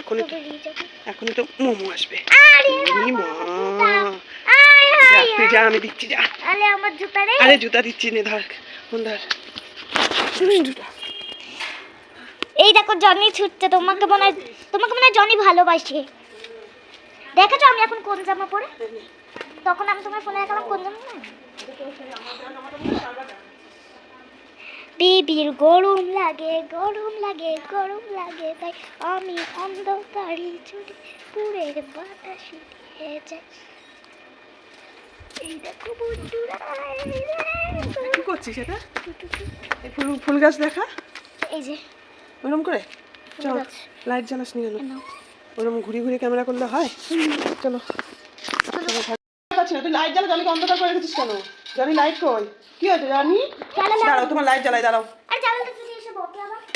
এখনই তো এখনই তো মোমো আসবে। তুই যা আমি দিচ্ছি যা। আরে আমার জুতা রে। আরে জুতা দিচ্ছি নে ধর কোন ধর। এই দেখো জনি ছুটছে তোমাকে মনে হয় তোমাকে মনে হয় জনি ভালোবাসে। দেখেছ আমি এখন কোন জামা পরে? তখন আমি তোমার ফোনে দেখালাম কোন জামা। না বিবির গরম লাগে গরম লাগে গরম লাগে তাই আমি অন্ধকারে চুরি পুরে বাতাস এই দেখো বন্ধুরা কি করছিস এটা? ফুল ফুল গাছ দেখা? এই যে। ওরম করে? চল লাইট জ্বালাস নি কেন নাও। ওরম ঘুরি ঘুরি ক্যামেরা করলে হয়? চলো। তুই লাইট জ্বালা জনিকে অন্ধকার করে রেখেছিস কেন? জনি লাইট কই। কি হয়েছে জানি? দাঁড়াও তোমার লাইট জ্বালাই দাঁড়াও।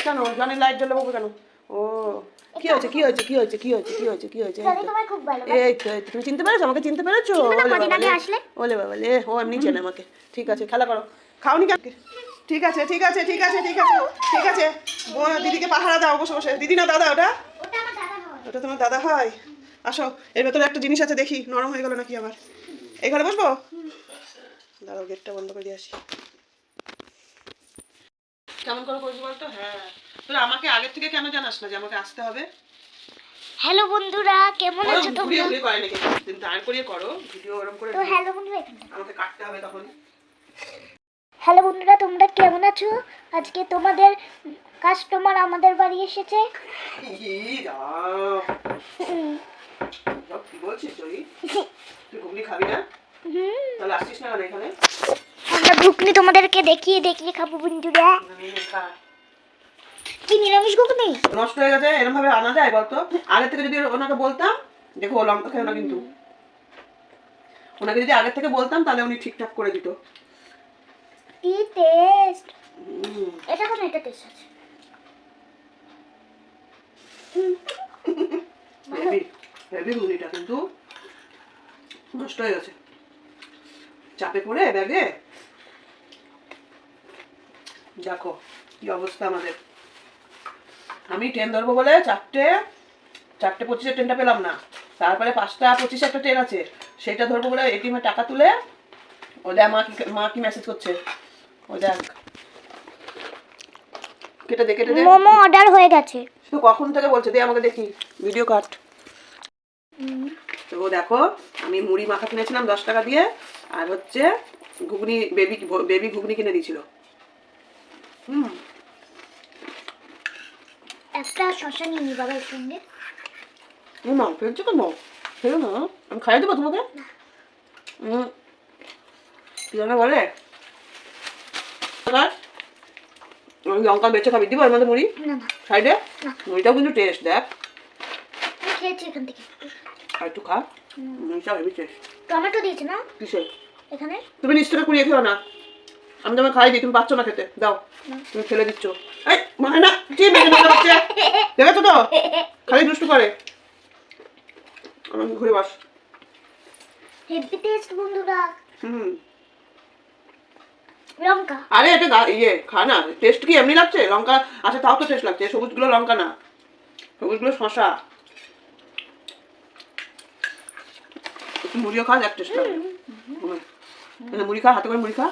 কেন? জনি লাইট জ্বালা বলব কেন? ও কি হয়েছে কি হয়েছে কি হয়েছে কি হয়েছে কি হয়েছে কি হয়েছে জানি তোমায় খুব ভালো এই তো তুমি চিনতে পেরেছ? আমাকে চিনতে পেরেছ? ওলে বাবা লে। বাবা ও এমনি চেনে আমাকে। ঠিক আছে খেলা করো। খাওনি কেন? ঠিক আছে ঠিক আছে ঠিক আছে ঠিক আছে ঠিক আছে। ও, দিদিকে পাহারা দাও বসে বসে। দিদি না দাদা ওটা? ওটা আমার দাদা ওটা তোমার দাদা হয়? আসো এর ভেতরে একটা জিনিস আছে দেখি। নরম হয়ে গেল নাকি আবার এই ঘরে বসবো? দাঁড়াও গেটটা বন্ধ করে দিয়ে আসি। কেমন করে করবি বলতো? হ্যাঁ। তোরা আমাকে আগের থেকে কেন জানাস না যে আমাকে আসতে হবে? হ্যালো বন্ধুরা কেমন আছো তোমরা? ঘুরিয়ে করে নাকি? দাঁড় করিয়ে করো ভিডিও ওরম করে তো হ্যালো বন্ধুরা আমাকে কাটতে হবে তখন। হ্যালো বন্ধুরা তোমরা কেমন আছো? আজকে তোমাদের কাস্টমার আমাদের বাড়ি এসেছে। কি বলছিস জয়ী তুই ঘুগনি খাবি না? তাহলে আসছিস না কেন এখানে? আমরা ঘুগনি তোমাদেরকে দেখিয়ে দেখিয়ে খাব বন্ধুরা। কি নিরামিষ ঘুগনি? নষ্ট হয়ে গেছে এরকম ভাবে আনা যায় বলতো? আগে থেকে যদি ওনাকে বলতাম দেখো ও লঙ্কা না কিন্তু। ওনাকে যদি আগে থেকে বলতাম তাহলে উনি ঠিকঠাক করে দিত। কি টেস্ট এটা কোন এটা টেস্ট আছে? হেভি হেভি ঘুগনিটা কিন্তু নষ্ট হয়ে গেছে চাপে পড়ে ব্যাগে? দেখো কি অবস্থা আমাদের। আমি ট্রেন ধরবো বলে চারটে চারটে পঁচিশে ট্রেনটা পেলাম না। তারপরে পাঁচটা পঁচিশে একটা ট্রেন আছে। সেটা ধরবো বলে এটিএমে টাকা তুলে ও দেখ মা কি মা কি মেসেজ করছে। ও দেখ। কেটে দে কেটে দে। মোমো অর্ডার হয়ে গেছে। তো কখন থেকে বলছে? দে আমাকে দেখি। ভিডিও কাট তো দেখো আমি মুড়ি মাখা কিনেছিলাম দশ টাকা দিয়ে আর হচ্ছে ঘুগনি বেবি বেবি ঘুগনি কিনে দিয়েছিল। হুম। একটা শশা নিয়ে নি বাবার সঙ্গে। ও মা ফেলছো কেন ফেলো না আমি খাইয়ে দেবো তোমাকে? হুম। কি যেন বলে? এবার লঙ্কা বেছে খাবি দিব মুড়ি? সাইডে? মুড়িটাও কিন্তু টেস্ট দেখ। খেয়েছি এখান থেকে। আর একটু খা টেস্ট টমেটো দিয়েছে না? কিসে এখানে। তুমি নিশ্চয়ই কুড়িয়ে খেও না আমি তোমায় খাই দিই তুমি পাচ্ছ না খেতে। দাও তুমি ফেলে দিচ্ছ। এই মানে না কি মেরে মেরে হচ্ছে দেখেছ তো? খালি দুষ্টু করে। আমাকে ঘুরে বাস। হেভি টেস্ট বন্ধুরা। হুম। লঙ্কা। আরে এটা ইয়ে খা না। টেস্ট কি এমনি লাগছে? লঙ্কা আচ্ছা তাও তো টেস্ট লাগছে। সবুজগুলো লঙ্কা না। সবুজগুলো শশা একটু মুড়িও খা এক টেস্ট মুড়ি খা হাতে করে মুড়ি খা।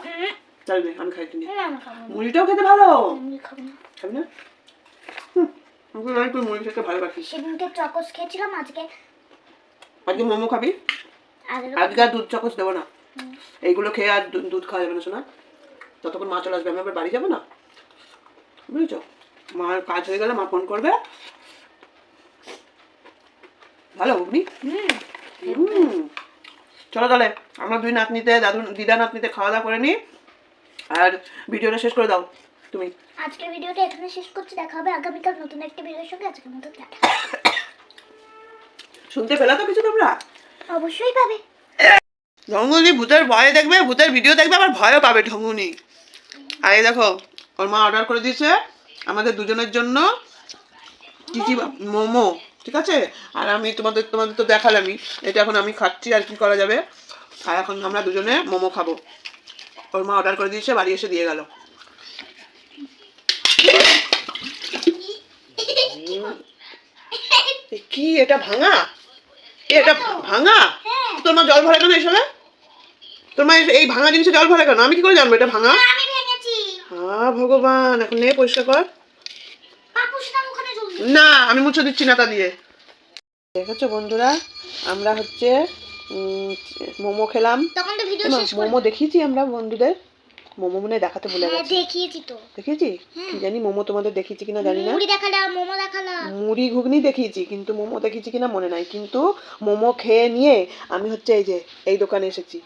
নে, আমি খাই খাব। না। মুড়িটাও খেতে ভালো? খাব না। মুড়ি খেতে সেদিনকে চকস খেয়েছিলাম আজকে আজকে মোমো খাবি? আজকে আর দুধ চাকচ দেবো না। এইগুলো খেয়ে আর দুধ খাওয়া যাবে না শোনা ততক্ষণ মা চলে আসবে আমি আবার বাড়ি যাব না? বুঝেছ? মার কাজ হয়ে গেলে মা ফোন করবে। ভালো বুবনি হুম। চলো তাহলে আমরা দুই নাতনিতে দাদু দিদা নাতনিতে খাওয়া দাওয়া করে নিই আর ভিডিওটা শেষ করে দাও তুমি। আজকের ভিডিওটা এখানে শেষ করছি দেখা হবে আগামীকাল নতুন একটা ভিডিওর সঙ্গে আজকের মতো টাটা। শুনতে পেলা তো কিছু তোমরা? অবশ্যই পাবে। ঢঙ্গুনি ভূতের ভয় দেখবে ভূতের ভিডিও দেখবে আবার ভয়ও পাবে ঢঙ্গুনি আর এই দেখো ওর মা অর্ডার করে দিয়েছে আমাদের দুজনের জন্য। কি কি মোমো। ঠিক আছে? আর আমি তোমাদের তোমাদের তো দেখালামই। এটা এখন আমি খাচ্ছি আর কি করা যাবে? আর এখন আমরা দুজনে মোমো খাব। ওর মা অর্ডার করে দিয়েছে বাড়ি এসে দিয়ে গেল। কি? এটা ভাঙা? এটা ভাঙা? হ্যাঁ তোর মা জল ভরে কেন এসবে? তোর মা এই ভাঙা জিনিসে জল ভরে কেন? আমি কি করে জানব এটা ভাঙা? আমি হ্যাঁ ভগবান। এখন নে পরিষ্কার কর। না আমি মুছে দিচ্ছি না তা দিয়ে। দেখেছ বন্ধুরা আমরা হচ্ছে মোমো খেলাম। তখন তো ভিডিও এমা, শেষ করে মোমো দেখিয়েছি আমরা বন্ধুদের। মোমো মনে দেখাতে ভুলে হ্যাঁ গেছি। দেখিয়েছি তো। দেখিয়েছি? কি জানি মোমো তোমাদের দেখিয়েছি কিনা জানি না। মুড়ি দেখালাম মোমো দেখালাম। মুড়ি ঘুগনি দেখিয়েছি কিন্তু মোমো দেখিয়েছি কিনা মনে নাই। কিন্তু মোমো খেয়ে নিয়ে আমি হচ্ছে এই যে এই দোকানে এসেছি।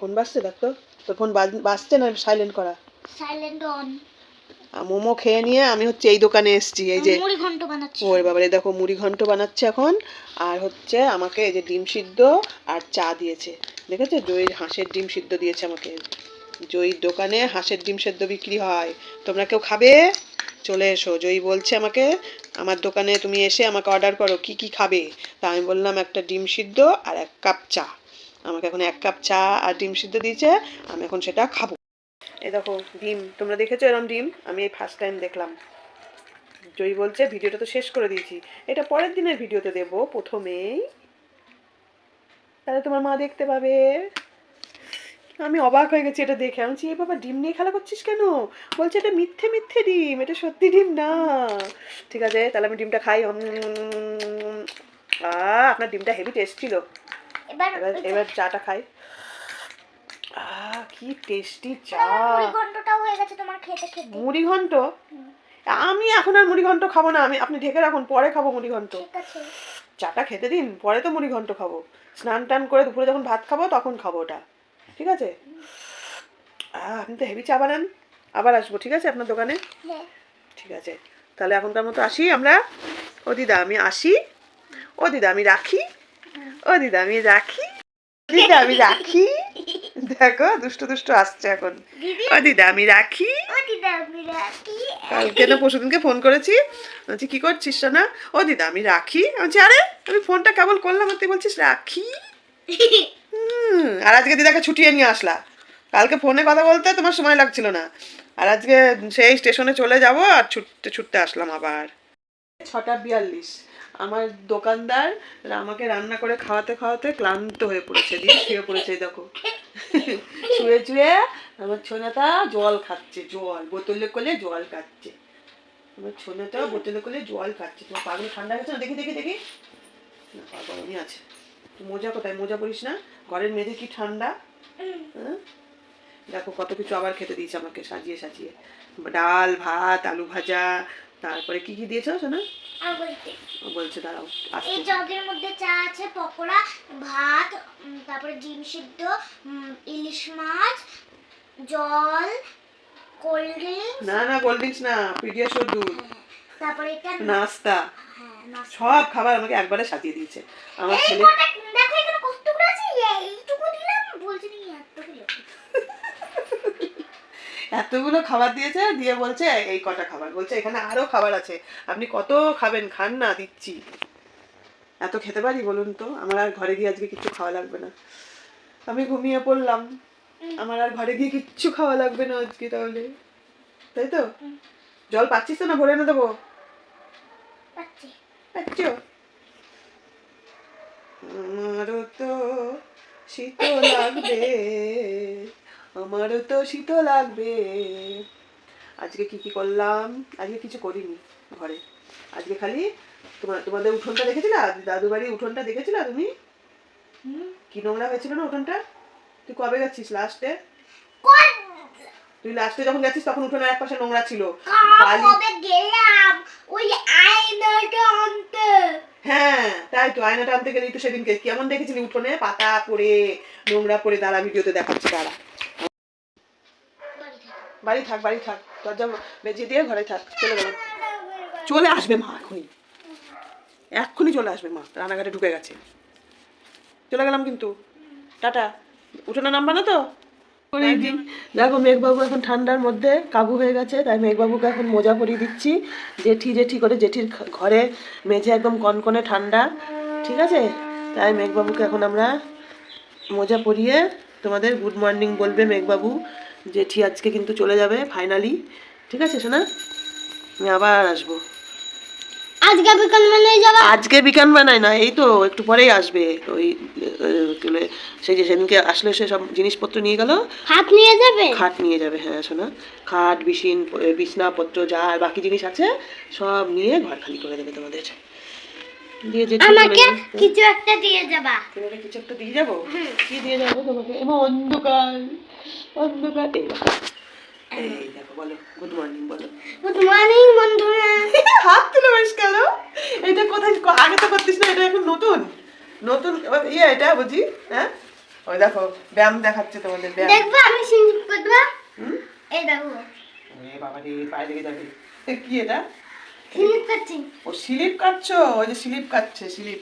ফোন বাজছে দেখতো তোর ফোন বাজ- বাজছে না? সাইলেন্ট করা। সাইলেন্ট অন মোমো খেয়ে নিয়ে আমি হচ্ছে এই দোকানে এসেছি এই যে মুড়ি ঘন্ট বানাচ্ছি। ওরে বাবারে দেখো মুড়ি ঘন্ট বানাচ্ছে এখন আর হচ্ছে আমাকে এই যে ডিম সিদ্ধ আর চা দিয়েছে। দেখেছ? জয়ীর হাঁসের ডিম সিদ্ধ দিয়েছে আমাকে। জয়ীর দোকানে হাঁসের ডিম সেদ্ধ বিক্রি হয়। তোমরা কেউ খাবে? চলে এসো। জয়ী বলছে আমাকে আমার দোকানে তুমি এসে আমাকে অর্ডার করো কি কি খাবে? তা আমি বললাম একটা ডিম সিদ্ধ আর এক কাপ চা। আমাকে এখন এক কাপ চা আর ডিম সিদ্ধ দিয়েছে আমি এখন সেটা খাব। এই দেখো ডিম তোমরা দেখেছ এরকম ডিম আমি এই ফার্স্ট টাইম দেখলাম। জয়ী বলছে ভিডিওটা তো শেষ করে দিয়েছি। এটা পরের দিনের ভিডিওতে দেব প্রথমেই। তাহলে তোমার মা দেখতে পাবে। আমি অবাক হয়ে গেছি এটা দেখে। আমি বলছি, এ বাবা ডিম নিয়ে খেলা করছিস কেন? বলছে এটা মিথ্যে মিথ্যে ডিম। এটা সত্যি ডিম না। ঠিক আছে তাহলে আমি ডিমটা খাই। আপনার ডিমটা হেভি টেস্ট ছিল। এবার এবার চাটা খাই। কি টেস্টি চা। আমার মুড়ি হয়ে গেছে তোমার খেতে খেতে। মুড়ি ঘন্ট আমি এখন আর মুড়ি ঘন্ট খাব না আমি আপনি ঢেকে রাখুন পরে খাব মুড়ি ঘন্ট ঠিক আছে। চাটা খেতে দিন পরে তো মুড়ি ঘন্ট খাব। স্নান টান করে দুপুরে যখন ভাত খাব তখন খাব ওটা। ঠিক আছে? আপনি তো হেভি চা বানান। আবার আসব ঠিক আছে আপনার দোকানে? হ্যাঁ। ঠিক আছে। তাহলে এখনকার মতো আসি আমরা। ও দিদা আমি আসি। ও দিদা আমি রাখি। ও দিদা আমি রাখি। দিদা আমি রাখি। দেখো দুষ্টু দুষ্টু আসছে এখন। ও দিদা আমি রাখি। ও দিদা কালকে না পরশুদিনকে ফোন করেছি। বলছি কি করছিস না ও দিদা আমি রাখি। বলছি আরে আমি ফোনটা কেবল করলাম আর তুই বলছিস রাখি? হুম আর আজকে দিদাকে ছুটিয়ে নিয়ে আসলা। কালকে ফোনে কথা বলতে তোমার সময় লাগছিল না। আর আজকে সেই স্টেশনে চলে যাব আর ছুটতে ছুটতে আসলাম আবার। ছটা বিয়াল্লিশ। আমার দোকানদার আমাকে রান্না করে খাওয়াতে খাওয়াতে ক্লান্ত হয়ে পড়েছে, দিয়ে শুয়ে পড়েছে দেখো। শুয়ে শুয়ে আমার ছোনাটা জল খাচ্ছে, জল, বোতলে করে জল খাচ্ছে। আমার ছোনাটা বোতলে করে জল খাচ্ছে। তোমার পাগল ঠান্ডা গেছে না? দেখি দেখি দেখি। না পা গরমই আছে। তো মোজা কোথায়? মোজা পরিস না? ঘরের মেঝে কি ঠান্ডা? হ্যাঁ? দেখো কত কিছু আবার খেতে দিয়েছে আমাকে, সাজিয়ে সাজিয়ে। ডাল, ভাত, আলু ভাজা তারপরে কি কি দিয়েছ শোনা ও বলছে দাঁড়াও এই জগের মধ্যে চা আছে পকোড়া ভাত তারপরে ডিম সিদ্ধ ইলিশ মাছ জল কোল্ড ড্রিঙ্ক না না কোল্ড ড্রিঙ্কস না পিডিয়াশোর দুধ তারপরে এটা নাস্তা। হ্যাঁ সব খাবার আমাকে একবারে সাজিয়ে দিয়েছে। আমার ছেলে দেখো এখানে কতগুলো আছে? এইটুকু দিলাম বলছি এতগুলো। এতগুলো খাবার দিয়েছে দিয়ে বলছে এই কটা খাবার। বলছে এখানে আরও খাবার আছে। আপনি কত খাবেন? খান না দিচ্ছি। এত খেতে পারি বলুন তো? আমার আর ঘরে গিয়ে আজকে কিচ্ছু খাওয়া লাগবে না। আমি ঘুমিয়ে পড়লাম। আমার আর ঘরে গিয়ে কিচ্ছু খাওয়া লাগবে না আজকে তাহলে। তাই তো? জল পাচ্ছিস তো না? ভরে এনে দেবো? পাচ্ছ? আমারও তো শীত লাগবে। আমারও তো শীত লাগবে। আজকে কি কি করলাম? আজকে কিছু করিনি ঘরে। আজকে খালি তোমার তোমাদের উঠোনটা দেখেছিলা? দাদু বাড়ির উঠোনটা দেখেছিলা তুমি? কি নোংরা হয়েছিল না উঠোনটা? তুই কবে গেছিস লাস্টে তুই লাস্টে যখন গেছিস তখন উঠোনের এক পাশে নোংরা ছিল। গেলাম? ওই আয়নাটা আনতে। হ্যাঁ তাই তো আয়নাটা আনতে গেলেই তো সেদিনকে। কেমন দেখেছিলি উঠোনে? পাতা পড়ে নোংরা পড়ে দাঁড়া ভিডিওতে দেখাচ্ছে দাঁড়া। বাড়ি থাক বাড়ি থাক দরজা বেজিয়ে দিয়ে ঘরে থাক চলে গেলাম চলে আসবে মা এখনই। এক্ষুনি চলে আসবে মা রান্নাঘাটে ঢুকে গেছে। চলে গেলাম কিন্তু। টাটা। উঠোনে নামবা না তো? দেখো মেঘবাবু এখন ঠান্ডার মধ্যে কাবু হয়ে গেছে তাই মেঘবাবুকে এখন মোজা পরিয়ে দিচ্ছি। জেঠি জেঠি করে জেঠির ঘরে মেঝে একদম কনকনে ঠান্ডা ঠিক আছে? তাই মেঘবাবুকে এখন আমরা মোজা পরিয়ে তোমাদের গুড মর্নিং বলবে মেঘবাবু। জেঠি আজকে কিন্তু চলে যাবে ফাইনালি ঠিক আছে শোনা আমি আবার আসব। আজকে বিকাল মানে যাবা? আজকে বিকান বানায় না এই তো একটু পরেই আসবে। ওই সেই যে সেদিনকে আসলে সে সব জিনিসপত্র নিয়ে গেল। হাত নিয়ে যাবে? খাট নিয়ে যাবে হ্যাঁ শোনা খাট বিছিন বিছনাপত্র যা বাকি জিনিস আছে সব নিয়ে ঘর খালি করে দেবে তোমাদের। দিয়ে যে আমাকে কিছু একটা দিয়ে যাবা। তোমাকে কিছু একটা দিয়ে যাব? কি দিয়ে যাব তোমাকে? এমন অন্ধকার অন্ধকার এই দেখো। বলো গুড মর্নিং বলো। গুড মর্নিং বন্ধুরা। হাত তুলে বেশ গেল এটা কোথায়? আগে তো করতিস না এটা এখন নতুন। নতুন ইয়ে এটা বুঝি হ্যাঁ? ওই দেখো ব্যায়াম দেখাচ্ছে তোমাদের ব্যায়াম। দেখব আমি করব? এই দেখো। এ বাবা রে পায়ে লেগে যাবে। কি এটা? ও স্লিপ কাটছো? ওই যে স্লিপ কাটছে স্লিপ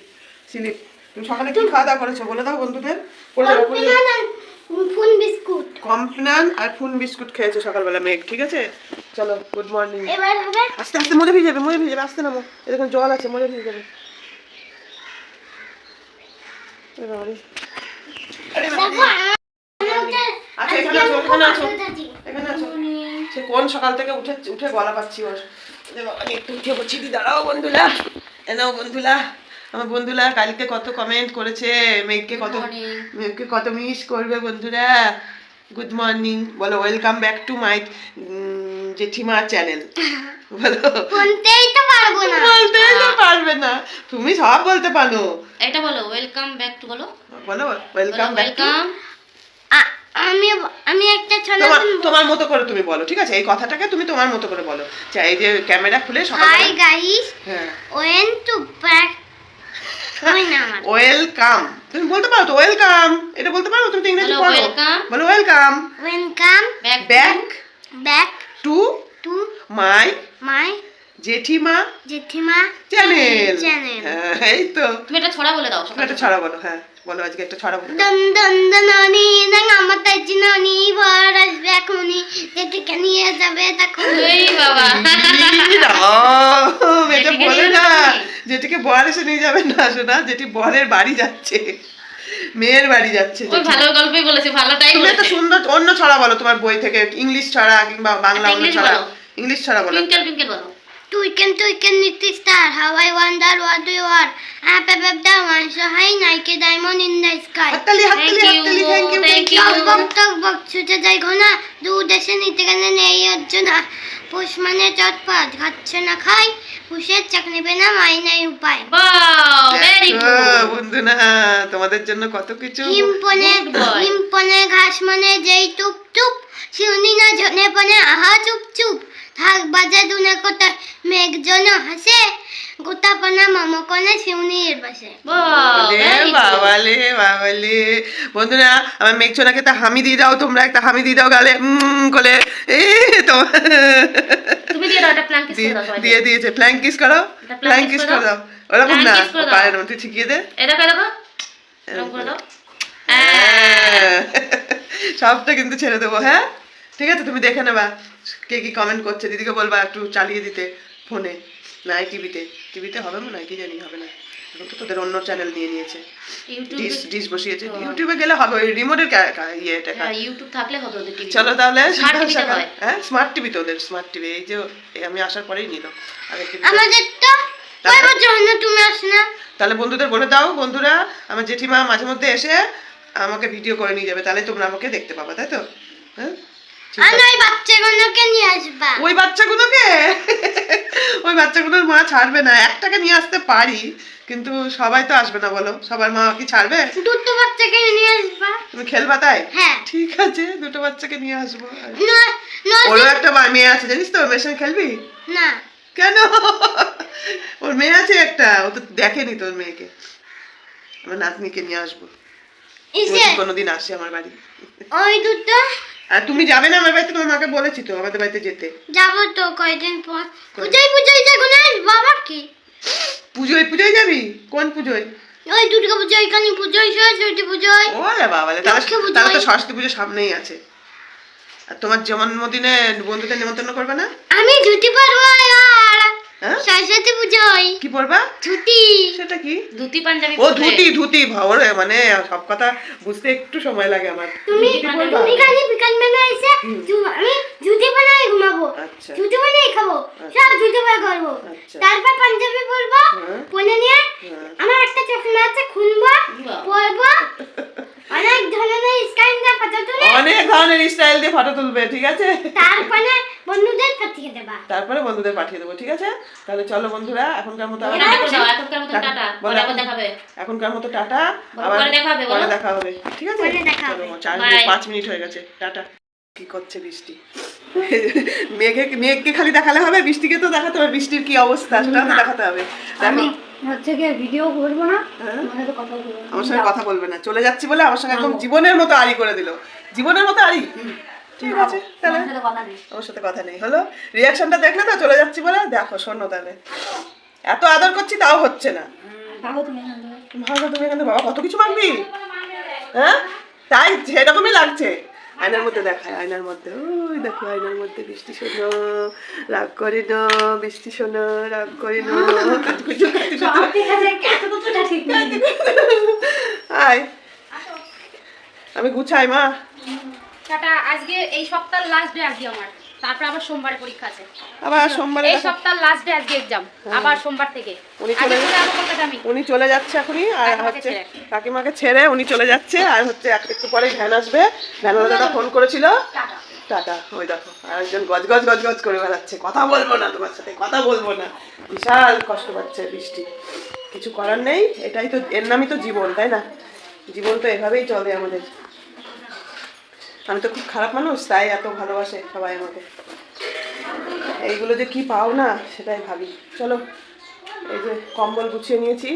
স্লিপ তুমি সকালে কি খাওয়া দাওয়া করেছ? বলে দাও বন্ধুদের। ফুল বিস্কুট কমপ্লান আর ফুন বিস্কুট খেয়েছো সকালবেলা মেঘ ঠিক আছে? চলো গুড মর্নিং এবার হবে? আস্তে আস্তে মজা ভিজে যাবে মজা ভিজে যাবে আস্তে নামো। এরকম জল আছে মজা ভিজে যাবে। আচ্ছা এখানে আছো সে কোন সকাল থেকে উঠে উঠে গলা পাচ্ছি ওর। আমি একটু উঠে বলছি দাঁড়াও বন্ধুরা। এ নাও আমার বন্ধুরা কালকে কত কমেন্ট করেছে মেঘকে কত মেঘকে কত মিস করবে বন্ধুরা। গুড মর্নিং বলো ওয়েলকাম ব্যাক টু মাই জেঠিমা চ্যানেল বলো। বলতেই তো পারব না। বলতেই তো পারবে না। তুমি সব বলতে পারো। এটা বলো ওয়েলকাম ব্যাক টু বলো। বলো ওয়েলকাম ব্যাক টু আমি আমি একটা তোমার তোমার মতো করে তুমি বলো ঠিক আছে? এই কথাটাকে তুমি তোমার মতো করে বলো। যা এই যে ক্যামেরা খুলে হাই গাইস হ্যাঁ। ওয়েন টু ব্যাক ওই না আমার। ওয়েলকাম তুমি বলতে পারো তো ওয়েলকাম এটা বলতে পারো? তুমি তো ইংরেজি বলো. বলো। Welcome welcome back back to to my my জেঠিমা জেঠিমা চ্যানেল চ্যানেল হ্যাঁ এই তো। তুমি এটা ছড়া বলে দাও তুমি একটা ছড়া বলো হ্যাঁ। বলো আজকে একটা ছড়া বলো দন দন দননি আমার ভর আসবে এখনই যেটিকে নিয়ে যাবে তখন এই বাবা। এটা বলে না যেটিকে বর এসে নিয়ে যাবে না শোনা যেটি বরের বাড়ি যাচ্ছে মেয়ের বাড়ি যাচ্ছে ভালো গল্পই বলেছে তুমি বলেছে। সুন্দর অন্য ছড়া বলো তোমার বই থেকে ইংলিশ ছড়া কিংবা বাংলা অন্য ছড়া। ইংলিশ ছড়া বলো। টুইঙ্কেল টুইঙ্কেল বলো। Tuiken tuiken little star, how I wonder what you are. Up above the one so high like a diamond in the sky. হাততালি হাততালি Thank you, thank you. You talk বক talk বক ছুটে যায় ঘোনা দু দেশে নিতে গেলে নেই অর্জনা পুষ মানে চটপট খাচ্ছে না খাই পুষের চাক নেবে না মাই নাই উপায় বাও ভেরি গুড বন্ধু না তোমাদের জন্য কত কিছু হিমপনে. হিমপনে ঘাস মনে যেই টুপ টুপ শিউনি না জনে পনে আহা চুপ চুপ থাক বাজে দুনে কোথায় মেঘ জন হাসে গোটা পানা মামো কনে শিউনির বাসে। বাও বাবালে বাবালে। বন্ধুরা আমার মেঘচোনাকে একটা হামি দিয়ে দাও তোমরা একটা হামি দিয়ে দাও গালে উম করে এ তোমার তুমি দিয়ে দাও এটা প্ল্যান কিস করে দিয়ে- দাও দিয়ে দিয়েছে। প্ল্যাঙ্ক কিস করো এটা প্ল্যাঙ্ক কিস করে করে দাও। ওরকম না করে। পারে না তুই শিখিয়ে দে। এই এরকম করে দাও। হ্যাঁ। সবটা কিন্তু ছেড়ে দেবো হ্যাঁ? ঠিক আছে তুমি দেখে নেবা। কে কি কমেন্ট করছে? দিদিকে বলবা একটু চালিয়ে দিতে ফোনে। নাই টিভিতে টিভিতে হবে না কি জানি হবে না। এখন তো তোদের অন্য চ্যানেল নিয়ে নিয়েছে। ডিশ ডিশ বসিয়েছে। ইউটিউবে গেলে হবে ওই রিমোটের ইয়ে এটা হ্যাঁ ইউটিউব থাকলে হবে ওদের টিভি চলো তাহলে হয়। হ্যাঁ স্মার্ট টিভি তো ওদের স্মার্ট টিভি এই যে আমি আসার পরেই নিল। আগে TV তে- আমাদের তো কয় বছর হলো তুমি আস না তাহলে বন্ধুদের বলে দাও বন্ধুরা। আমার জেঠিমা মাঝে মধ্যে এসে আমাকে ভিডিও করে নিয়ে যাবে। তাহলে তোমরা আমাকে দেখতে পাবা তাই তো? হ্যাঁ? আর ওই বাচ্চাগুলোকে নিয়ে আসবা। ওই বাচ্চাগুলোকে? ওই বাচ্চাগুলোর মা ছাড়বে না। একটাকে নিয়ে আসতে পারি কিন্তু সবাই তো আসবে না বলো। সবার মা কি ছাড়বে? দুটো বাচ্চাকে নিয়ে আসবা। তুমি খেলবা তাই? হ্যাঁ। ঠিক আছে দুটো বাচ্চাকে নিয়ে আসব। ওরও একটা মেয়ে আছে জানিস তো? মেয়ের সঙ্গে খেলবি? না। কেন? ওর মেয়ে আছে একটা। ও তো দেখেনি তোর মেয়েকে। আমার নাতনিকে নিয়ে আসব। কোনোদিন আসে আমার বাড়ি। ওই দুটো আর তুমি যাবে না আমার বাড়িতে? তোমার মাকে বলেছি তো আমাদের বাড়িতে যেতে। যাব তো কয়েকদিন পর। পুজোয় পুজোয় যাব না? বাবার কি? পুজোয় পুজোয় যাবি? কোন পুজোয়? ওই দুর্গা পুজোয় কালী পুজোয় সরস্বতী পুজোয় ওরে বাবা তাহলে তাহলে তো সরস্বতী পুজো সামনেই আছে। আর তোমার জন্মদিনে বন্ধুদের নিমন্ত্রণ করবে না? আমি ধুতি পারব সরস্বতী পুজোয়। কি পরবা? ছুটি সেটা কি? ধুতি পাঞ্জাবি ও ধুতি ধুতি ভাবরে মানে সব কথা বুঝতে একটু সময় লাগে আমার। তুমি ধুতি তুমি খালি বিকাল বেলা এসে আমি বানাই ঘুমাবো। আচ্ছা। জুতি বানাই খাব। সব জুতি বানাই করব। আচ্ছা। তারপর পাঞ্জাবি পরবো হ্যাঁ। পরে নিয়ে হ্যাঁ। আমার একটা চশমা আছে খুলবো পরবো। অনেক ধরনের স্টাইল দিয়ে ফটো তুলে। অনেক ধরনের স্টাইল দিয়ে ফটো তুলবে ঠিক আছে? তারপরে বন্ধুদের পাঠিয়ে দেবা। তারপরে বন্ধুদের পাঠিয়ে দেবো ঠিক আছে? তাহলে চলো বন্ধুরা এখনকার মতো এখনকার মতন টাটা। পরে আবার এখন। দেখাবে এখনকার মতো টাটা আবার পরে দেখা হবে, পরে দেখা হবে ঠিক আছে? পরে দেখা হবে। চার মিনিট পাঁচ মিনিট হয়ে গেছে টাটা। কি করছে বৃষ্টি? মেঘে মেঘকে খালি দেখালে হবে বৃষ্টিকে তো দেখাতে হবে বৃষ্টির কি অবস্থা সেটা তো দেখাতে হবে। দেখো হচ্ছে গিয়ে ভিডিও করব না হ্যাঁ? তোমার কথা বলব। আমার সঙ্গে কথা বলবে না। চলে যাচ্ছি বলে আমার সঙ্গে একদম জীবনের মতো আড়ি করে দিল। জীবনের মতো আড়ি? ঠিক আছে তাহলে। আমার সাথে কথা নেই। হলো? রিয়াকশনটা দেখলে তো চলে যাচ্ছি বলে? দেখো শোনো তাহলে। এত আদর করছি তাও হচ্ছে না। ভাবো তুমি এখান থেকে। ভালো তুমি এখানে বাবা কত কিছু মাগবি হ্যাঁ? তাই সেরকমই লাগছে। আয়নার মধ্যে দেখায়, আয়নার মধ্যে। ওই দেখো, আয়নার মধ্যে বৃষ্টি শোনো, রাগ করি না বৃষ্টি শোনো, রাগ করি না আয়। আমি গুছাই, মা। আজকে এই সপ্তাহের লাস্ট ডে আজকে আমার। তারপর আবার সোমবারে পরীক্ষা আছে। আবার সোমবারে এই সপ্তাহের লাস্ট ডে আজকে এক্সাম আবার সোমবার থেকে। উনি চলে- উনি চলে যাচ্ছে এখনই আর হচ্ছে। কাকিমাকে ছেড়ে উনি চলে যাচ্ছে আর হচ্ছে একটু পরে ভ্যান আসবে। ভ্যানওয়ালা দাদা ফোন করেছিল। টাটা। টাটা। ওই দেখো আর একজন গজ গজ গজ গজ করে বেড়াচ্ছে। কথা বলব না তোমার সাথে কথা বলব না। বিশাল কষ্ট পাচ্ছে বৃষ্টি। কিছু করার নেই এটাই তো এর নামই তো জীবন তাই না? জীবন তো এভাবেই চলে আমাদের। আমি তো খুব খারাপ মানুষ, তাই এত ভালোবাসে সবাই আমাকে। এইগুলো যে কি পাও না, সেটাই ভাবি। চলো, এই যে কম্বল গুছিয়ে নিয়েছি।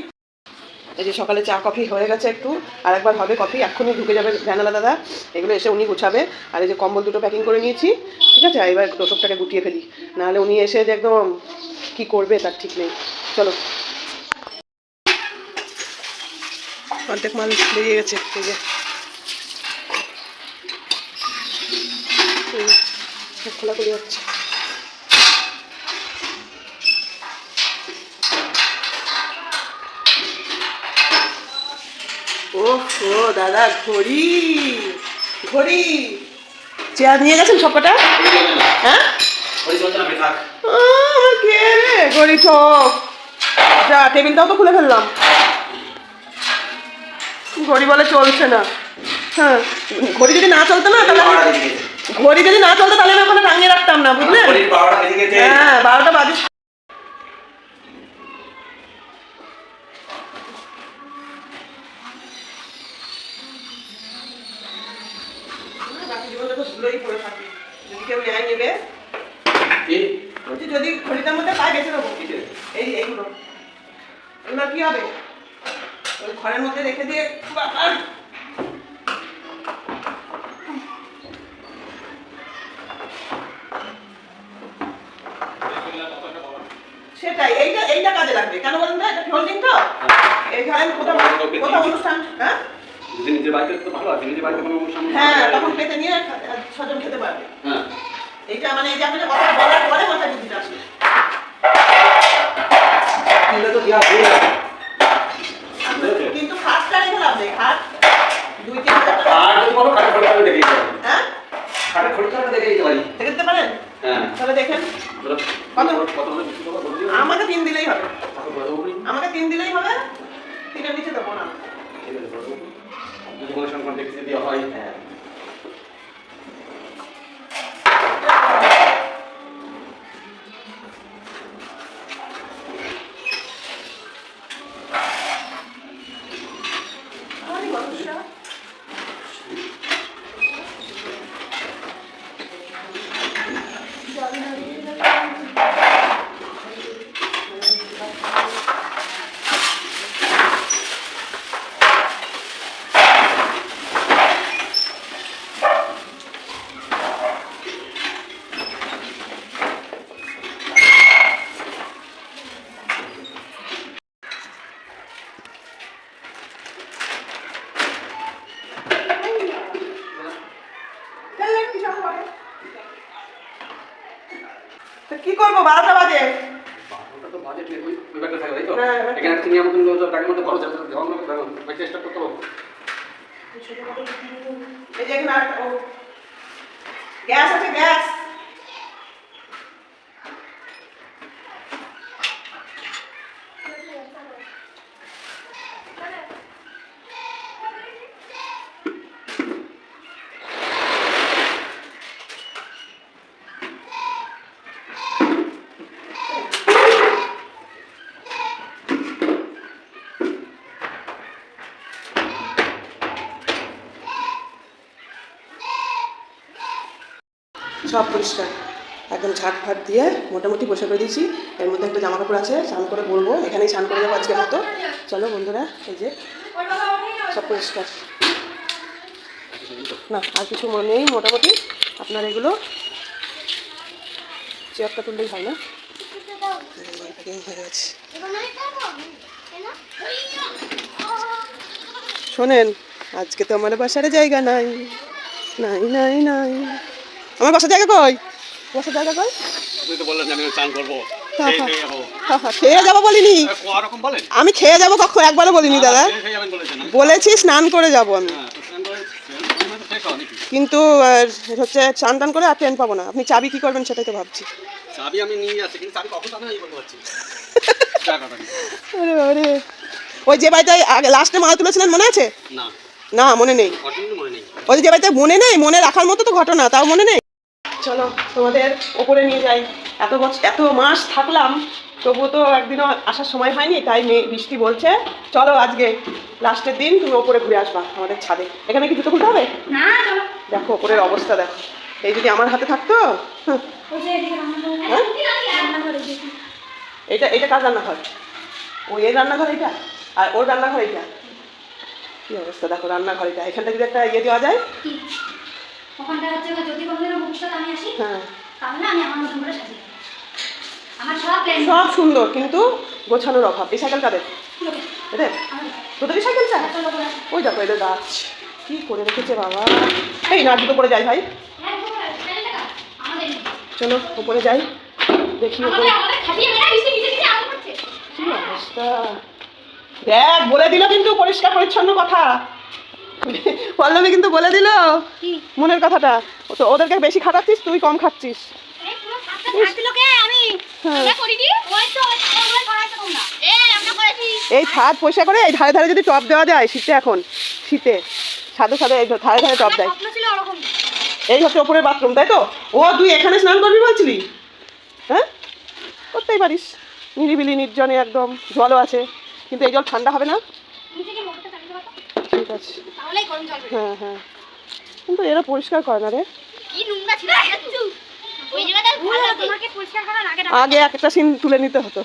এই যে সকালে চা, কফি হয়ে গেছে একটু, আর একবার হবে কফি, এক্ষুনি ঢুকে যাবে জানালা দাদা, এগুলো এসে উনি গুছাবে। আর এই যে কম্বল দুটো প্যাকিং করে নিয়েছি, ঠিক আছে? এবার তোষকটাকে গুটিয়ে ফেলি। নাহলে উনি এসে যে একদম কি করবে তার ঠিক নেই। চলো। অর্ধেক মাল বেরিয়ে গেছে, এই যে এই, সব খোলাখুলি হচ্ছে ও ও দাদা, ঘড়ি। ঘড়ি। চেয়ার নিয়ে গেছেন সবকটা? হ্যাঁ? কে রে? ঘড়ি ঠক। যা, টেবিলটাও তো খুলে ফেললাম। ঘড়ি বলে চলছে না। হ্যাঁ ঘড়ি যদি না চলতো না, তাহলে ঘড়ি যদি না চলতো তাহলে আমি ওখানে টাঙিয়ে রাখতাম না বুঝলে? হ্যাঁ বারোটা বাজে। বাকি তো ধুলোই পড়ে থাকি। যদি কেউ নেয় নেবে যদি ঘড়িটার মধ্যে বেছে এই এইগুলো। এগুলো কি হবে? ওই ঘরের মধ্যে রেখে দিয়ে বাবা সেটাই এইটা এইটা কাজে লাগবে। কেন বলুন তো? এটা ফোল্ডিং তো? এইখানে কোথাও কোথাও অনুষ্ঠান হ্যাঁ? নিজের বাড়িতে তো ভালো আছে নিজের বাড়িতে কোনো অনুষ্ঠান হ্যাঁ তখন পেতে নিয়ে ছজন খেতে পারবে। হ্যাঁ। এইটা মানে এই যে আপনাকে কথা বলার পরে মাথায় বুদ্ধিটা আসবে। হয়ে? কিন্তু খাটটা রেখে লাভ নেই। খাট সব পরিষ্কার। একদম ঝাঁট ফাট দিয়ে মোটামুটি বসে করে দিয়েছি। এর মধ্যে একটা জামা কাপড় আছে, স্নান করে বলব। এখানেই স্নান করে যাব আজকের মতো চলো বন্ধুরা, এই যে সব পরিষ্কার। না, আর কিছু মনে নেই, মোটামুটি আপনার এগুলো চেয়ারটা তুললেই হয় না। শোনেন, আজকে তো আমার বাসার জায়গা নাই। নাই নাই নাই। আমার বাসার জায়গা কই? বাসার জায়গা কই? আপনি তো বললেন আমি চান করব। হ্যাঁ, হ্যাঁ। খেয়ে যাব। বলিনি। কোয়া রকম বলেন। আমি খেয়ে যাব কখন? একবারও বলিনি দাদা। বলেছেন আমি। বলেছি স্নান করে যাব আমি। হ্যাঁ কিন্তু হচ্ছে স্নান টান করে আর ট্রেন পাবো না। আপনি চাবি কি করবেন সেটাই তো ভাবছি। চাবি আমি নিয়ে যাচ্ছি কিন্তু চাবি কখন? আরে ওই যে বাড়িতে আগে লাস্টে মাল তুলেছিলেন মনে আছে? না। না মনে নেই। মনে নেই। ওই যে বাড়িতে মনে নেই মনে রাখার মতো তো ঘটনা তাও মনে নেই? চলো তোমাদের ওপরে নিয়ে যাই। এত বছর এত মাস থাকলাম তবুও তো একদিনও আসার সময় হয়নি তাই মেয়ে বৃষ্টি বলছে চলো আজকে লাস্টের দিন তুমি ওপরে ঘুরে আসবা আমাদের ছাদে। এখানে কি জুতো খুলতে হবে? দেখো ওপরের অবস্থা দেখো। এই যদি আমার হাতে থাকতো? হ্যাঁ? এটা এটা কার রান্নাঘর? ও এর রান্নাঘর এটা আর ওর রান্নাঘর এটা কি অবস্থা দেখো রান্নাঘর এটা এখানটা যদি একটা ইয়ে দেওয়া যায়? ওখানটা হচ্ছে যদি কোনোদিনও আমি আসি? হ্যাঁ। তাহলে আমি আমার মতন করে আমার সব প্ল্যান সব সুন্দর কিন্তু গোছানোর অভাব। এই সাইকেল কাদের এদের তোদেরই সাইকেলটা? ওই দেখো এদের গাছ কি করে রেখেছে বাবা? এই না জুতো পরে যাই ভাই। আমাদের চলো উপরে যাই। দেখি উপরে দেখ বলে দিল কিন্তু পরিষ্কার পরিচ্ছন্ন কথা। পল্লবী কিন্তু বলে দিল। মনের কথাটা। ও তো ওদেরকে বেশি খাটাচ্ছিস তুই কম খাচ্ছিস। এই হ্যাঁ। এই ছাদ পয়সা করে এই ধারে ধারে যদি টপ দেওয়া যায় শীতে এখন শীতে। ছাদে ছাদে এই ধারে ধারে টপ দেয়। এই হচ্ছে ওপরের বাথরুম তাই তো? ও তুই এখানে স্নান করবি বলছিলি? হ্যাঁ? করতেই পারিস। নিরিবিলি নির্জনে একদম জলও আছে। কিন্তু এই জল ঠান্ডা হবে না নিচে গিয়ে মোটরটা চালিয়ে দেবো তো। ঠিক আছে। হ্যাঁ হ্যাঁ। কিন্তু এরা পরিষ্কার করে না রে। কি নোংরা ছিল আগে তো। ওই জায়গাটা ভালো তোমাকে পরিষ্কার করার আগে রাখো। আগে একটা সিন তুলে নিতে হতো।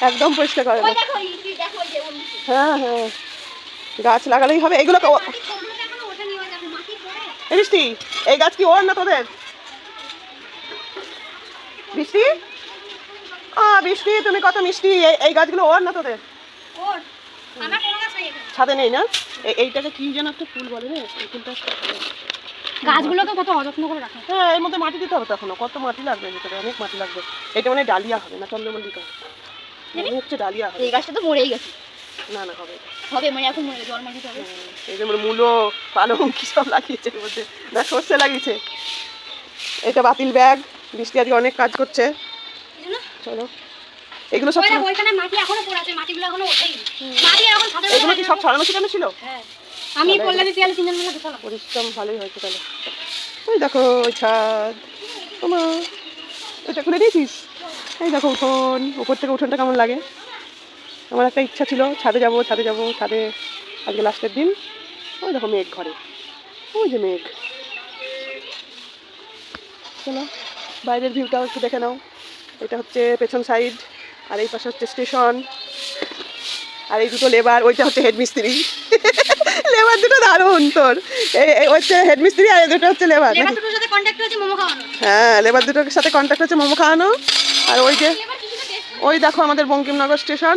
একদম পরিষ্কার করে না। হ্যাঁ হ্যাঁ। গাছ লাগালেই হবে। এগুলো বৃষ্টি এই গাছ কি ওর না তোদের? বৃষ্টি? আ বৃষ্টি তুমি কত মিষ্টি। এই- এই গাছগুলো ওর না তোদের? আমার ছাদে নেই না? এইটাকে কি যেন একটা ফুল বলে ফুলটা গাছগুলোকে কত অযত্ন করে রাখো হ্যাঁ এর মধ্যে মাটি দিতে হবে তখনও। কত মাটি লাগবে ভিতরে? অনেক মাটি লাগবে। এটা মানে ডালিয়া হবে না? চন্দ্রমল্লিকা মনে? হচ্ছে ডালিয়া হবে। এই গাছটা তো মরেই গেছে। না না হবে হবে মানে এখন মরে জল মাটি হবে। এই যে মূলো পালং কি সব লাগিয়েছে এর মধ্যে? না সর্ষে লাগিয়েছে। এটা বাতিল ব্যাগ। বৃষ্টি আজকে অনেক কাজ করছে। চলো। এগুলো সব ওই ওইখানে মাটি এখনও পড়ে আছে মাটিগুলো এখনও ওঠেনি। মাটি এরকম সাথে এগুলো কি সব ছড়ানো ছিটানো ছিল? হ্যাঁ। আমি পল্লবী পিয়ালি তিনজন মিলে গোছালাম পরিশ্রম ভালোই হয়েছে তাহলে। ওই দেখো ওই ছাদ। ওমা এটা খুলে দিয়েছিস? এই দেখো উঠোন উপর থেকে উঠোনটা কেমন লাগে? আমার একটা ইচ্ছা ছিল ছাদে যাব ছাদে যাব ছাদে আজকে লাস্টের দিন। ওই দেখো মেঘ ঘরে। ওই যে মেঘ। চলো বাইরের ভিউটাও একটু দেখে নাও। এটা হচ্ছে পেছন সাইড আর এই পাশে হচ্ছে স্টেশন। আর এই দুটো লেবার ওইটা হচ্ছে হেডমিস্ত্রি। লেবার দুটো দারুণ তোর। হচ্ছে হেডমিস্ত্রি আর দুটো হচ্ছে লেবার হ্যাঁ লেবার দুটোর সাথে কন্ট্যাক্ট হচ্ছে মোমো খাওয়ানো। আর ওই যে ওই দেখো আমাদের বঙ্কিমনগর স্টেশন।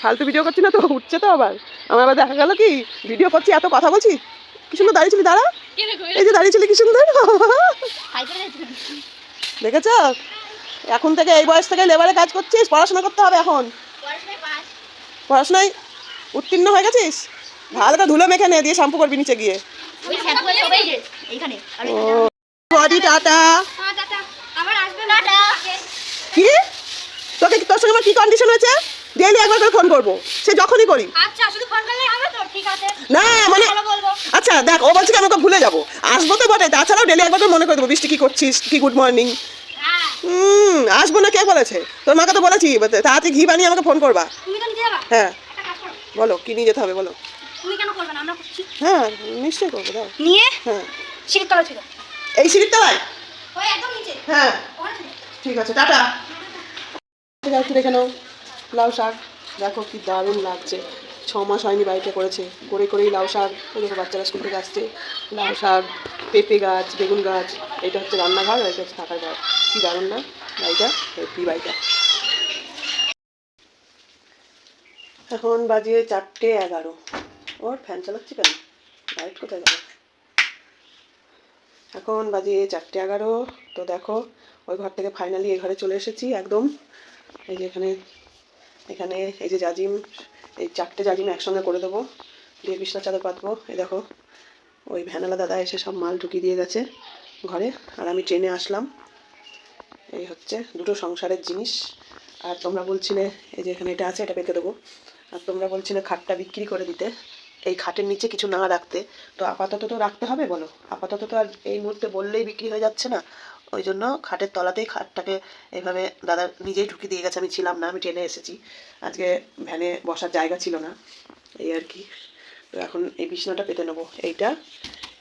ফালতু ভিডিও করছি না তো উঠছে তো আবার। আমার আবার দেখা গেল কি? ভিডিও করছি এত কথা বলছি? কি সুন্দর দাঁড়িয়েছিলি দাঁড়া। এই যে দাঁড়িয়েছিলি কি সুন্দর। দেখেছ? এখন থেকে এই বয়স থেকে লেবারে কাজ করছিস? পড়াশোনা করতে হবে এখন। পড়াশোনায় উত্তীর্ণ হয়ে গেছিস? ভালো তো ধুলো মেখে নে দিয়ে শ্যাম্পু করবি নিচে গিয়ে। ওই শ্যাম্পু সবাই যে এইখানে। আর ও। Body tata. হ্যাঁ টাটা। আবার আসবে টাটা। কি? তোকে তোর সঙ্গে আমার কি কন্ডিশন হয়েছে? ডেইলি একবার করে ফোন করব। সে যখনই করি। আচ্ছা শুধু ফোন করলেই হবে তো? ঠিক আছে। না মানে আচ্ছা দেখ ও বলছে আমি ওকে ভুলে যাব। আসব তো বটে তাছাড়াও ডেলি একবার করে মনে করে দেবো বৃষ্টি কি করছিস কি গুড মর্নিং হুম আসব না কে বলেছে? তোর মাকে তো বলেছি তাড়াতাড়ি ঘি বানিয়ে আমাকে ফোন করবা। হ্যাঁ। একটা বলো কি নিয়ে যেতে হবে বলো। হ্যাঁ নিশ্চয়ই করব দাও। নিয়ে হ্যাঁ। এই সিঁড়ির তলায়? হ্যাঁ। ঠিক আছে টাটা। আছে দেখে নাও। লাউ শাক দেখো কি দারুণ লাগছে। ছ মাস হয়নি বাড়িতে করেছে। করে করেই লাউ শাক দেখো বাচ্চারা স্কুল থেকে আসছে। লাউ শাক, পেঁপে গাছ, বেগুন গাছ, এটা হচ্ছে রান্নাঘর আর এটা হচ্ছে থাকার ঘর। কি দারুণ না? বাড়িটা হেপি বাড়িটা। এখন বাজে চারটে এগারো। ওর ফ্যান চালাচ্ছি কেন? লাইট কোথায় গেল? এখন বাজে চারটে এগারো। তো দেখো, ওই ঘর থেকে ফাইনালি এই ঘরে চলে এসেছি একদম। এই যে এখানে এখানে এই যে জাজিম এই চারটে জাজিম একসঙ্গে করে দেবো। দিয়ে বিছনা চাদর পাতবো। এই দেখো, ওই ভ্যানালা দাদা এসে সব মাল ঢুকিয়ে দিয়ে গেছে ঘরে। আর আমি ট্রেনে আসলাম। এই হচ্ছে দুটো সংসারের জিনিস। আর তোমরা বলছিলে, এই যে এখানে এটা আছে, এটা পেতে দেবো। আর তোমরা বলছিলে খাটটা বিক্রি করে দিতে। এই খাটের নিচে কিছু না রাখতে। তো আপাতত তো রাখতে হবে বলো? আপাতত তো আর এই মুহূর্তে বললেই বিক্রি হয়ে যাচ্ছে না। ওই জন্য খাটের তলাতেই খাটটাকে এইভাবে দাদা নিজেই ঢুকিয়ে দিয়ে গেছে, আমি ছিলাম না, আমি ট্রেনে এসেছি। আজকে ভ্যানে বসার জায়গা ছিল না, এই আর কি। তো এখন এই বিছনাটা পেতে নেব, এইটা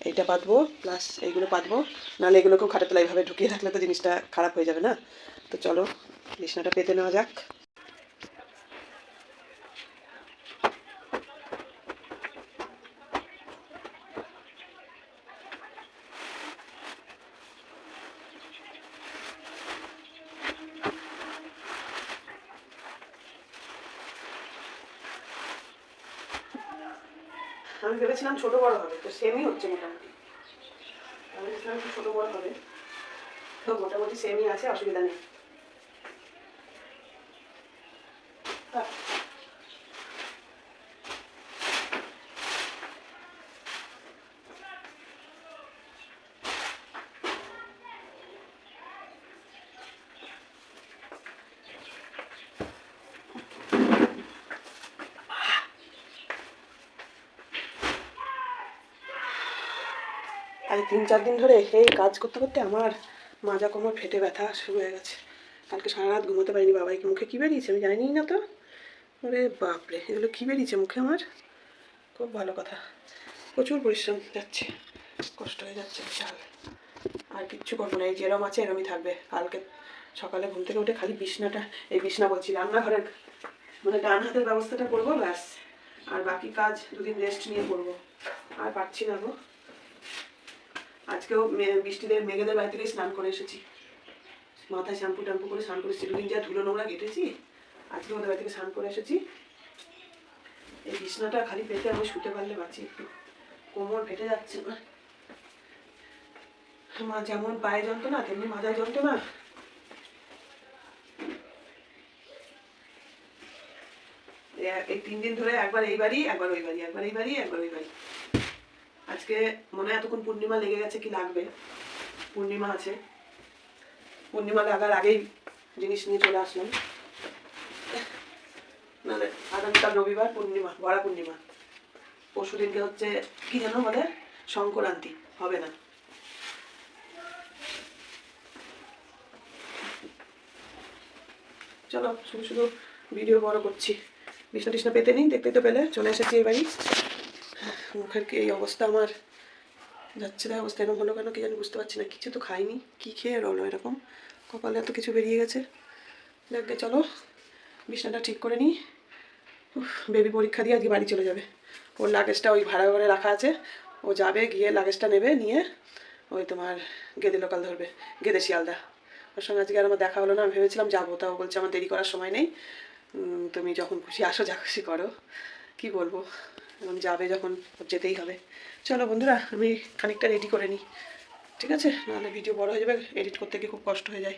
এইটা পাতবো প্লাস এইগুলো পাতবো, নাহলে এগুলোকেও খাটের তলা এইভাবে ঢুকিয়ে রাখলে তো জিনিসটা খারাপ হয়ে যাবে না। তো চলো, বিছনাটা পেতে নেওয়া যাক। আমি ভেবেছিলাম ছোট বড় হবে, তো সেমই হচ্ছে মোটামুটি। আমি ভেবেছিলাম ছোট বড় হবে, তো মোটামুটি সেমই আছে, অসুবিধা নেই। তিন চার দিন ধরে এই কাজ করতে করতে আমার মাজা কোমর ফেটে ব্যথা শুরু হয়ে গেছে। কালকে সারা রাত ঘুমোতে পারিনি বাবাই। কি মুখে কী বেরিয়েছে আমি জানিই না তো। ওরে বাপরে, এগুলো কী বেরিয়েছে মুখে আমার? খুব ভালো কথা। প্রচুর পরিশ্রম যাচ্ছে। কষ্ট হয়ে যাচ্ছে বিশাল। আর কিচ্ছু করব না, এই যেরম আছে এরমই থাকবে। কালকে সকালে ঘুম থেকে উঠে খালি বিছনাটা, এই বিছনা বলছি, রান্নাঘরের মানে ডান হাতের ব্যবস্থাটা করব ব্যাস। আর বাকি কাজ দুদিন রেস্ট নিয়ে করব। আর পারছি না গো। আজকেও বৃষ্টিদের মেঘেদের বাড়ি থেকে স্নান করে এসেছি। মাথায় শ্যাম্পু ট্যাম্পু করে স্নান করে এসেছি দুদিন যা ধুলো নোংরা কেটেছি, আজকে ওদের বাড়ি থেকে স্নান করে এসেছি। এই বিছনাটা খালি পেতে আমি শুতে পারলে বাঁচি একটু। কোমর ফেটে যাচ্ছে না মা যেমন পায়ে যন্ত্রণা, তেমনি মাথায় যন্ত্রণা। এই তিন দিন ধরে একবার এই বাড়ি, একবার ওই বাড়ি, একবার এই বাড়ি, একবার ওই বাড়ি। আজকে মনে হয় এতক্ষণ পূর্ণিমা লেগে গেছে কি লাগবে। পূর্ণিমা আছে। পূর্ণিমা লাগার আগেই জিনিস নিয়ে চলে আসলাম। নাহলে আগামীকাল রবিবার পূর্ণিমা ভরা পূর্ণিমা। পরশু দিনকে হচ্ছে কি যেন বলে? সংক্রান্তি, হবে না। চলো শুধু শুধু ভিডিও বড় করছি। বিছনা টিছনা পেতে নিই দেখতে তো পেলে। চলে এসেছি বাড়ি মুখের কি এই অবস্থা আমার। যাচ্ছে তাই অবস্থা এরকম হলো কেন কি জানি বুঝতে পারছি না কিছু তো খাইনি, কি খেয়ে রলো এরকম? কপালে এত কিছু বেরিয়ে গেছে। দেখবে চলো, বিছনাটা ঠিক করে নিই। বেবি পরীক্ষা দিয়ে আজকে বাড়ি চলে যাবে। ওর লাগেজটা ওই ভাড়া ঘরে রাখা আছে। ও যাবে, গিয়ে লাগেজটা নেবে, নিয়ে ওই তোমার গেদে লোকাল ধরবে, গেদে শিয়ালদা। ওর সঙ্গে আজকে আর আমার দেখা হলো না, আমি ভেবেছিলাম যাব, তাও বলছে আমার দেরি করার সময় নেই। তুমি যখন খুশি আসো, যা খুশি করো। কি বলব? এখন যাবে যখন যেতেই হবে। চলো বন্ধুরা, আমি খানিকটা রেডি করে নিই। ঠিক আছে? নাহলে ভিডিও বড় হয়ে যাবে এডিট করতে গিয়ে খুব কষ্ট হয়ে যায়।